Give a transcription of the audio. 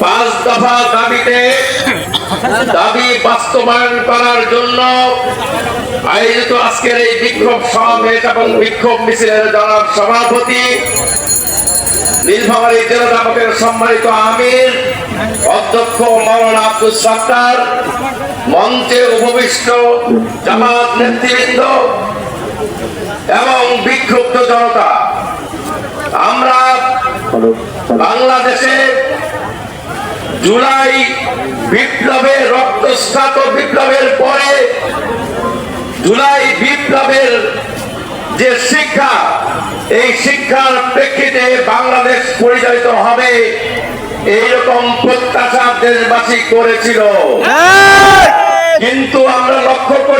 পাঁচ দফা দাবিতে দাবি বাস্তবায়ন করার জন্য আয়োজিত আজকের এই বিক্ষোভ সমাবেশ এবং বিক্ষোভ মিছিলের জনাব সভাপতি নীলফামারী জেলা জামাতের সম্মানিত আমির অধ্যক্ষ মাওলানা আব্দুল সাত্তার মঞ্চে উপবিষ্ট জামাত নেতৃবৃন্দ এবং বিক্ষুব্ধ জনতা। আমরা বাংলাদেশে জুলাই বিপ্লবে রক্তস্নাত বিপ্লবের পরে জুলাই বিপ্লবের যে শিক্ষা এই শিক্ষার প্রেক্ষিতে বাংলাদেশ পরিচালিত হবে এইরকম প্রত্যাশা দেশবাসী করেছিল। কিন্তু আমরা লক্ষ্য গ্রাম